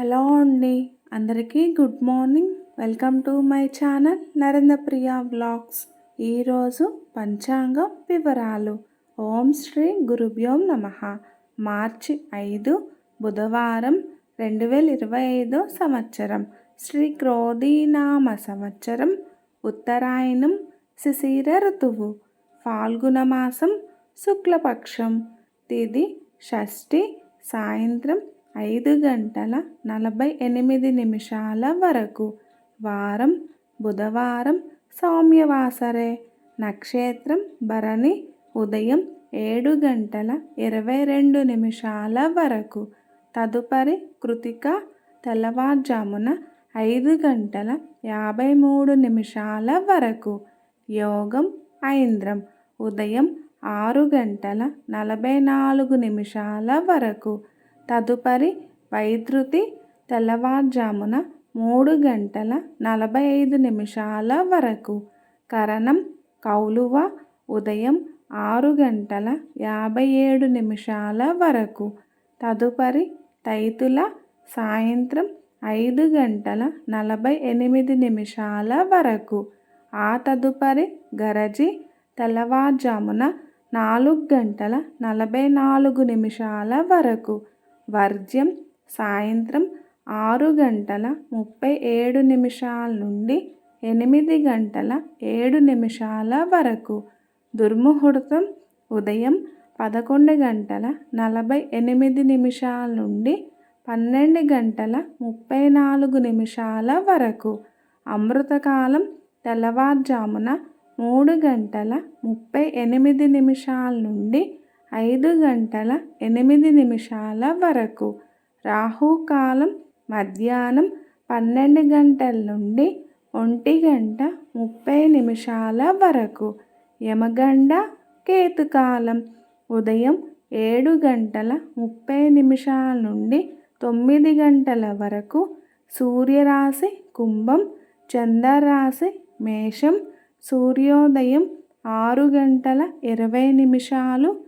Hello అండి. అందరికీ good morning. Welcome to my channel Narendra Priya blogs ఈరోజు పంచాంగం వివరాలు. ఓం శ్రీ గురుభ్యోం నమ. మార్చి ఐదు బుధవారం రెండు వేల ఇరవై ఐదో సంవత్సరం. శ్రీ క్రోధీనామ సంవత్సరం. ఉత్తరాయణం శిశిర ఋతువు. ఫాల్గుణ మాసం శుక్లపక్షం. తిది షష్ఠి సాయంత్రం ఐదు గంటల నలభై ఎనిమిది నిమిషాల వరకు. వారం బుధవారం సౌమ్యవాసరే. నక్షత్రం భరణి ఉదయం ఏడు గంటల ఇరవై రెండు నిమిషాల వరకు. తదుపరి కృతిక తెల్లవారుజామున ఐదు గంటల యాభై మూడు నిమిషాల వరకు. యోగం ఐంద్రం ఉదయం ఆరు గంటల నలభై నాలుగు నిమిషాల వరకు. తదుపరి వైద్యుతి తెల్లవారుజామున మూడు గంటల నలభై ఐదు నిమిషాల వరకు. కరణం కౌలువ ఉదయం ఆరు గంటల యాభై ఏడు నిమిషాల వరకు. తదుపరి తైతుల సాయంత్రం ఐదు గంటల నలభై ఎనిమిది నిమిషాల వరకు. ఆ తదుపరి గరజి తెల్లవారుజామున నాలుగు గంటల నలభై నాలుగు నిమిషాల వరకు. వర్జ్యం సాయంత్రం ఆరు గంటల ముప్పై ఏడు నిమిషాల నుండి ఎనిమిది గంటల ఏడు నిమిషాల వరకు. దుర్ముహూర్తం ఉదయం పదకొండు గంటల నలభై ఎనిమిది నిమిషాల నుండి పన్నెండు గంటల ముప్పై నాలుగు నిమిషాల వరకు. అమృతకాలం తెల్లవారుజామున మూడు గంటల ముప్పై ఎనిమిది నిమిషాల నుండి ఐదు గంటల ఎనిమిది నిమిషాల వరకు. రాహుకాలం మధ్యాహ్నం పన్నెండు గంటల నుండి ఒంటి గంట ముప్పై నిమిషాల వరకు. యమగండ కేతుకాలం ఉదయం ఏడు గంటల ముప్పై నిమిషాల నుండి తొమ్మిది గంటల వరకు. సూర్యరాశి కుంభం చంద్రరాశి మేషం సూర్యోదయం ఆరు గంటల ఇరవై నిమిషాలు